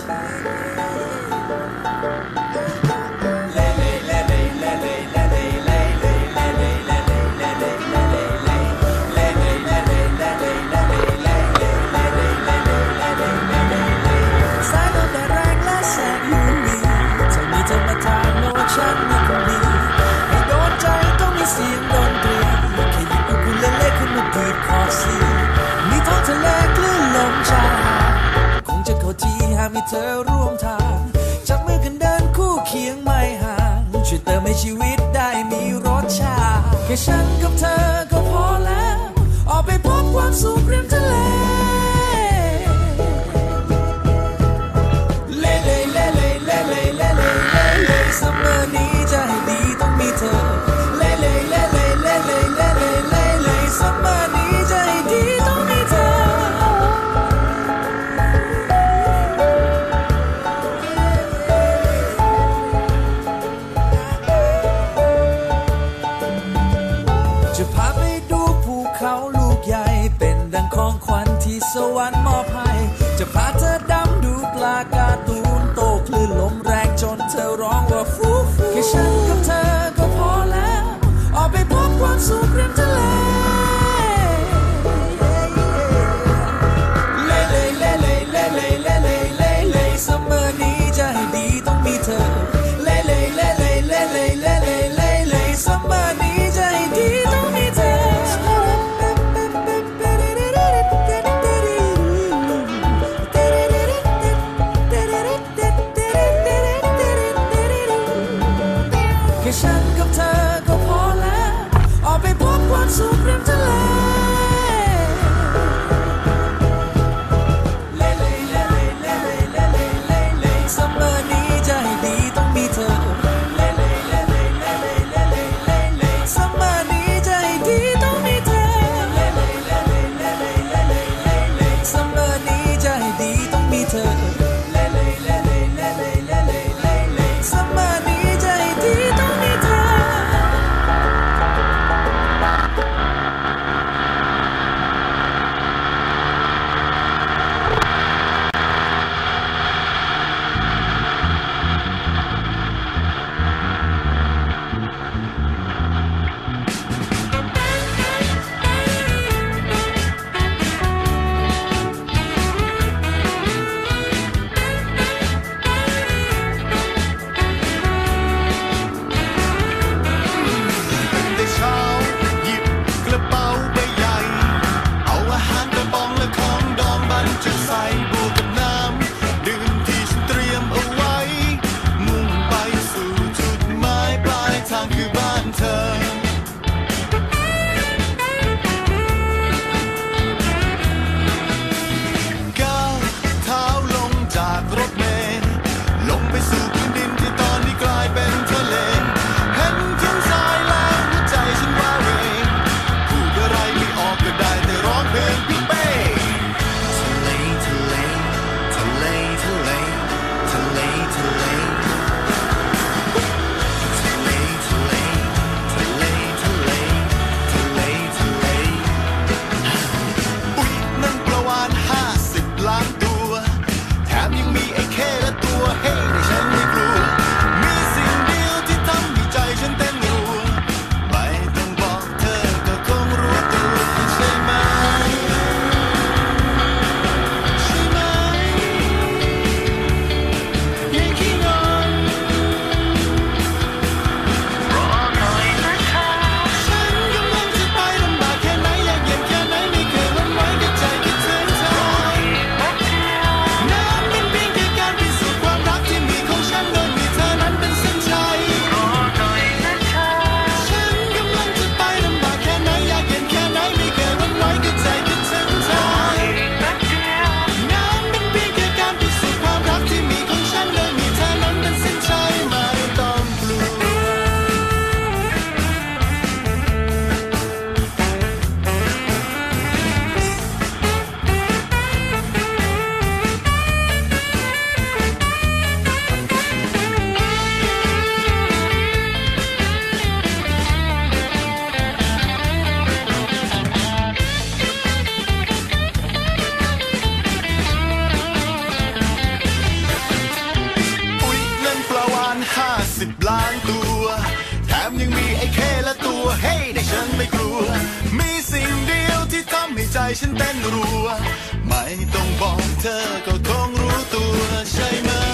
ใจ เธอร่วมทาง จับมือกันเดินคู่เคียงไม่ห่าง ช่วยเติมให้ชีวิตได้มีรสชาติแค่ฉันกับเธอก็พอแล้ว ออกไปพบความสุขริมทะเล so I สิบล้านตัว แถมยังมีไอ้เคและตัวเฮ้ในฉันไม่กลัว มีสิ่งเดียวที่ทำให้ใจฉันเต้นรัว ไม่ต้องบอกเธอก็คงรู้ตัวใช่ไหม